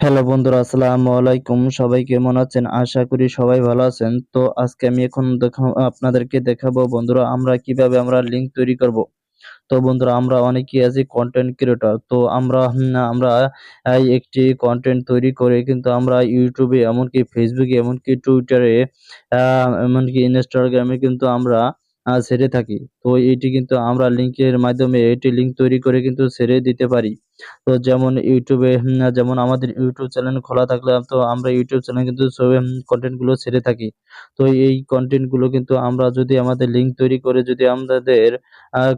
Hello বন্ধুরা, আসসালামু আলাইকুম। সবাই কেমন আছেন? আশা করি সবাই ভালো আছেন। তো আজকে আমি এখন আপনাদেরকে দেখাবো বন্ধুরা, আমরা কীভাবে আমরা লিংক তৈরি করব। তো বন্ধুরা, আমরা অনেকেই আছি কন্টেন্ট ক্রিয়েটর তো আমরা আমরা একটি কন্টেন্ট তৈরি করে কিন্তু আমরা ইউটিউবে এমনকি ফেসবুকে এমনকি টুইটারে এমনকি ইনস্টাগ্রামে কিন্তু আমরা ছেড়ে থাকি। তো এটি কিন্তু আমরা লিঙ্কের মাধ্যমে এটি লিঙ্ক তৈরি করে কিন্তু ছেড়ে দিতে পারি। তো যেমন ইউটিউবে যেমন আমাদের ইউটিউব চ্যানেল খোলা থাকলে তো আমরা ইউটিউব চ্যানেল কিন্তু কন্টেন্টগুলো ছেড়ে থাকি। তো এই কন্টেন্টগুলো কিন্তু আমরা যদি আমাদের লিঙ্ক তৈরি করে যদি আমাদের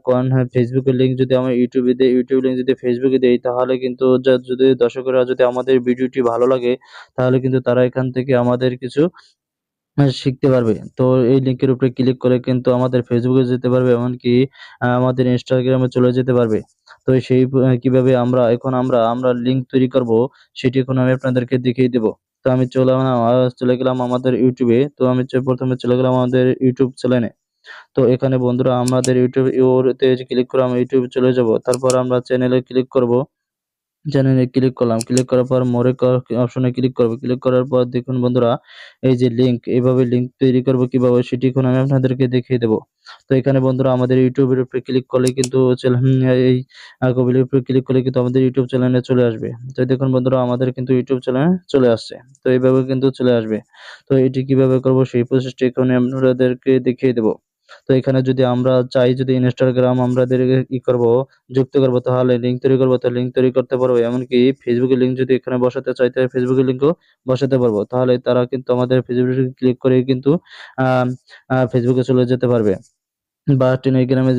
কোন- হ্যাঁ, ফেসবুকের লিঙ্ক যদি আমরা ইউটিউবে দিই ইউটিউব লিঙ্ক যদি ফেসবুকে দিই তাহলে কিন্তু যদি দর্শকেরা যদি আমাদের ভিডিওটি ভালো লাগে তাহলে কিন্তু তারা এখান থেকে আমাদের কিছু শিখতে পারবে। তো এই লিংকের উপরে ক্লিক করে কিন্তু আমাদের ফেসবুকে যেতে পারবে, এমনকি আমাদের ইনস্টাগ্রামে চলে যেতে পারবে। তো সেই কীভাবে আমরা, এখন আমরা আমরা লিঙ্ক তৈরি করব, সেটি এখন আমি আপনাদেরকে দেখিয়ে দেব। তো আমি চলে চলে গেলাম আমাদের ইউটিউবে তো আমি প্রথমে চলে গেলাম আমাদের ইউটিউব চ্যানেলে তো এখানে বন্ধুরা, আমাদের ইউটিউব ওরতে ক্লিক করে আমরা ইউটিউবে চলে যাব। তারপর আমরা চ্যানেলে ক্লিক করব। চ্যানেলে ক্লিক করলাম। ক্লিক করার পর মোরে অপশনে ক্লিক করব। ক্লিক করার পর দেখুন বন্ধুরা, এই যে লিংক এইভাবে লিংক তৈরি করব কীভাবে সেটি এখন আমি আপনাদেরকে দেখিয়ে দেব। তো এখানে বন্ধুরা আমাদের ইউটিউবের উপরে ক্লিক করলে কিন্তু এই কবিলের উপরে ক্লিক করলে কিন্তু আমাদের ইউটিউব চ্যানেলে চলে আসবে। তো দেখুন বন্ধুরা, আমাদের কিন্তু ইউটিউব চ্যানেলে চলে আসছে। তো এইভাবে কিন্তু চলে আসবে। তো এটি কীভাবে করব সেই প্রসেসটি এখানে আপনাদেরকে দেখিয়ে দেব। তো এখানে যদি আমরা চাই, যদি ইনস্টাগ্রাম আমাদের ই করব, যুক্ত করব, তাহলে লিঙ্ক তৈরি করব, তো লিঙ্ক তৈরি করতে পারব। এমনকি ফেসবুকের লিঙ্ক যদি এখানে বসাতে চাই, তাহলে ফেসবুকের লিংকও বসাতে পারব। তাহলে তারা কিন্তু আমাদের ফেসবুকে ক্লিক করে কিন্তু ফেসবুকে চলে যেতে পারবে। বা টেলিগ্রামে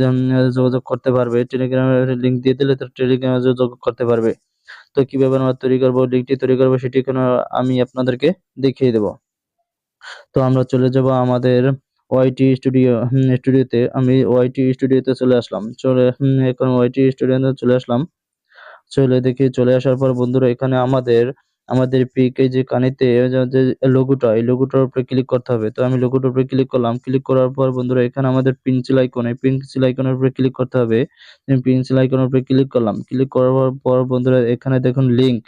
যোগাযোগ করতে পারবে টেলিগ্রামের লিংক দিয়ে দিলে তো টেলিগ্রামে যোগাযোগ করতে পারবে। তো কীভাবে আমরা তৈরি করব লিঙ্কটি তৈরি করব, সেটি এখন আমি আপনাদেরকে দেখিয়ে দেব। তো আমরা চলে যাব আমাদের ওয়াইটি স্টুডিও হুম স্টুডিওতে আমি ওয়াইটি স্টুডিওতে চলে আসলাম। চলে হুম, এখন ওয়াইটি স্টুডিওতে চলে আসলাম। চলে দেখি চলে আসার পর বন্ধুরা এখানে আমাদের আমাদের পিক যে কানিতে যে লোগোটা এই লোগোটার উপরে ক্লিক করতে হবে। তো আমি লোগোটার উপরে ক্লিক করলাম। ক্লিক করার পর বন্ধুরা এখানে আমাদের পেন্সিল আইকন পেন্সিল আইকনের উপরে ক্লিক করতে হবে। পেন্সিল আইকনের উপরে ক্লিক করলাম। ক্লিক করার পর বন্ধুরা এখানে দেখুন লিংক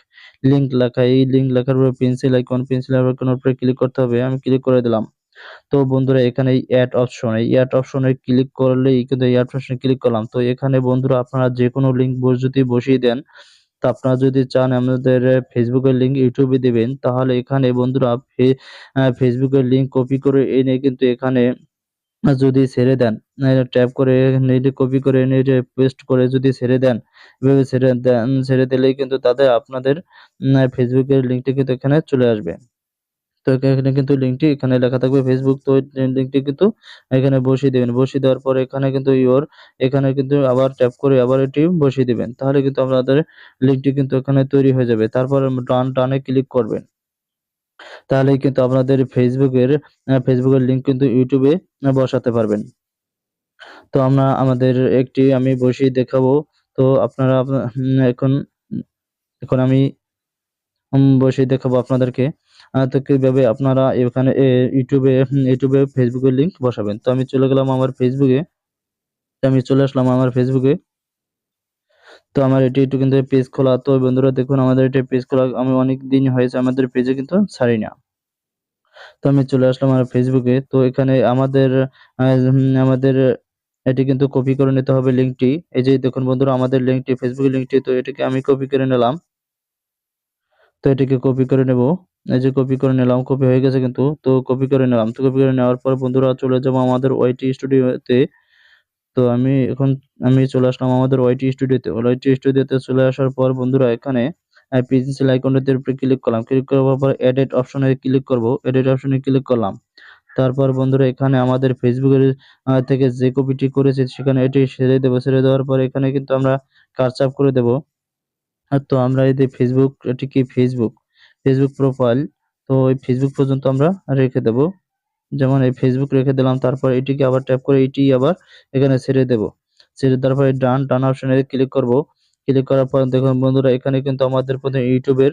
লিংক লেখা এই লিংক লেখার উপরে পেন্সিল আইকন পেন্সিল আইকনের উপরে ক্লিক করতে হবে। আমি ক্লিক করে দিলাম। তো বন্ধুরা, এখানে অ্যাড অপশন এই অ্যাড অপশনে ক্লিক করলেই কিন্তু অ্যাড অপশনে ক্লিক করলাম। তো এখানে বন্ধুরা, আপনারা যে কোনো লিঙ্ক যদি বসিয়ে দেন, তো আপনারা যদি চান আমাদের ফেসবুকের লিঙ্ক ইউটিউবে দিবেন, তাহলে এখানে বন্ধুরা ফেসবুকের লিঙ্ক কপি করে এনে কিন্তু এখানে যদি ছেড়ে দেন ট্যাপ করে কপি করে পেস্ট করে যদি ছেড়ে দেন, এভাবে ছেড়ে দেন, ছেড়ে দিলেই কিন্তু তাদের আপনাদের ফেসবুকের লিঙ্কটি কিন্তু এখানে চলে আসবে। তো এখানে কিন্তু লিঙ্কটি এখানে লেখা থাকবে ফেসবুক তো লিঙ্কটি কিন্তু এখানে বসিয়ে দেবেন। বসিয়ে দেওয়ার পর এখানে কিন্তু ইওর এখানে কিন্তু আবার ট্যাপ করে আবার এটি বসিয়ে দিবেন। তাহলে কিন্তু আপনাদের লিঙ্কটি কিন্তু এখানে তৈরি হয়ে যাবে। তারপর ডান টানে ক্লিক করবেন। তাহলে কিন্তু আপনাদের ফেসবুকের ফেসবুকের লিঙ্ক কিন্তু ইউটিউবে বসাতে পারবেন। তো আমরা, আমাদের একটি আমি বসিয়ে দেখাবো। তো আপনারা এখন এখন আমি বসিয়ে দেখাবো আপনাদেরকে। তো কীভাবে আপনারা এখানে ইউটিউবে ইউটিউবে ফেসবুকের লিঙ্ক বসাবেন? তো আমি চলে গেলাম আমার ফেসবুকে তো আমি চলে আসলাম আমার ফেসবুকে তো আমার এটি একটু কিন্তু পেজ খোলা। তো বন্ধুরা, দেখুন, আমাদের এটা পেজ খোলা। আমি অনেক দিন হয়েছে আমাদের পেজে কিন্তু ছাড়ি না। তো আমি চলে আসলাম আমার ফেসবুকে তো এখানে আমাদের আমাদের এটি কিন্তু কপি করে নিতে হবে লিঙ্কটি এই যে দেখুন বন্ধুরা, আমাদের লিঙ্কটি ফেসবুকের লিঙ্কটি তো এটাকে আমি কপি করে নিলাম। তো এটিকে কপি করে নেব। এই যে কপি করে নিলাম, কপি হয়ে গেছে কিন্তু, তো কপি করে নিলাম। তো কপি করে নেওয়ার পর বন্ধুরা চলে যাব আমাদের ওয়াইটি স্টুডিওতে তো। আমি এখন, আমি চলে আসলাম আমাদের ওয়াইটি স্টুডিওতে ওয়াইটি স্টুডিওতে চলে আসার পর বন্ধুরা এখানে পেন্সিল আইকনটার উপরে ক্লিক করলাম। ক্লিক করার পর এডিট অপশনে ক্লিক করব। এডিট অপশনে ক্লিক করলাম। তারপর বন্ধুরা এখানে আমাদের ফেসবুকের থেকে যে কপিটি করেছে সেখানে এটি ছেড়ে দেবো। ছেড়ে দেওয়ার পর এখানে কিন্তু আমরা কারচাপ করে দেব। তো আমরা এই ফেসবুক এটি কি ফেসবুক ফেসবুক প্রোফাইল তো এই ফেসবুক পর্যন্ত আমরা রেখে দেব। যেমন এই ফেসবুক রেখে দিলাম, তারপর এটিকে আবার ট্যাপ করে এটি আবার এখানে ছেড়ে দেব। ছেড়ে দেওয়ার পরে ডান ডান অপশনে ক্লিক করব। ক্লিক করার পর দেখুন বন্ধুরা, এখানে কিন্তু আমাদের প্রথমে ইউটিউবের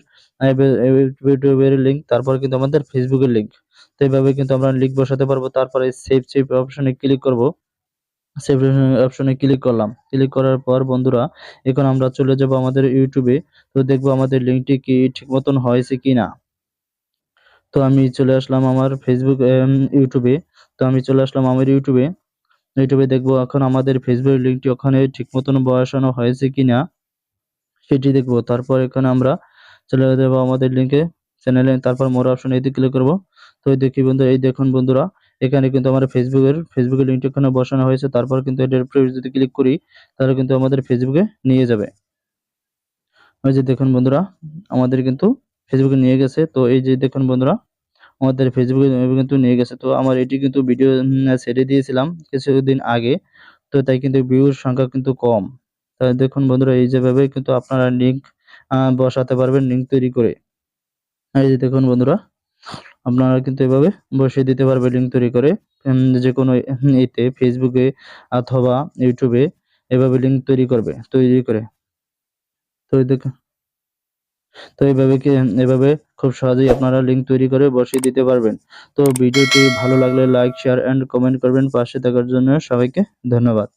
ইউটিউবের লিঙ্ক তারপর কিন্তু আমাদের ফেসবুকের লিঙ্ক তো এইভাবে কিন্তু আমরা লিঙ্ক বসাতে পারব। তারপরে সেভ সেভ অপশনে ক্লিক করব। সেভ অপশনে ক্লিক করলাম। ক্লিক করার পর বন্ধুরা, এখন আমরা চলে যাব আমাদের ইউটিউবে তো দেখব আমাদের লিঙ্কটি কি ঠিক মতন হয়েছে কি না তো আমি চলে আসলাম আমার ফেসবুক ইউটিউবে তো আমি চলে আসলাম আমার ইউটিউবে ইউটিউবে দেখব এখন আমাদের ফেসবুক লিঙ্কটি ওখানে ঠিক মতন বসানো হয়েছে কিনা। সেটি দেখব। তারপর এখানে আমরা চলে যাব আমাদের লিঙ্কে চ্যানেলে তারপর মোর অপশন এতে ক্লিক করব। তো দেখি বন্ধু, এই দেখুন বন্ধুরা। এখানে কিন্তু আমার ফেসবুকের ফেসবুকের লিঙ্কটি এখানে বসানো হয়েছে। তারপর কিন্তু এটার উপরে যদি ক্লিক করি, তাহলে কিন্তু আমাদের ফেসবুকে নিয়ে যাবে। ওই যে দেখুন বন্ধুরা, আমাদের কিন্তু ফেসবুকে নিয়ে গেছে। তো এই যে দেখুন বন্ধুরা, আমাদের ফেসবুকে কিন্তু নিয়ে গেছে। তো আমার এটি কিন্তু ভিডিও ছেড়ে দিয়েছিলাম কিছুদিন আগে। তো তাই কিন্তু ভিউর সংখ্যা কিন্তু কম। তাই দেখুন বন্ধুরা, এই যেভাবে কিন্তু আপনারা লিঙ্ক বসাতে পারবেন লিঙ্ক তৈরি করে। এই যে দেখুন বন্ধুরা আপনারা কিন্তু এভাবে বসিয়ে দিতে পারবে লিঙ্ক তৈরি করে। যে কোনো এতে ফেসবুকে অথবা ইউটিউবে এভাবে লিঙ্ক তৈরি করবে, তৈরি করে। তো দেখুন, তো এইভাবে এভাবে খুব সহজেই আপনারা লিঙ্ক তৈরি করে বসিয়ে দিতে পারবেন। তো ভিডিওটি ভালো লাগলে লাইক শেয়ার এন্ড কমেন্ট করবেন। পাশে থাকার জন্য সবাইকে ধন্যবাদ।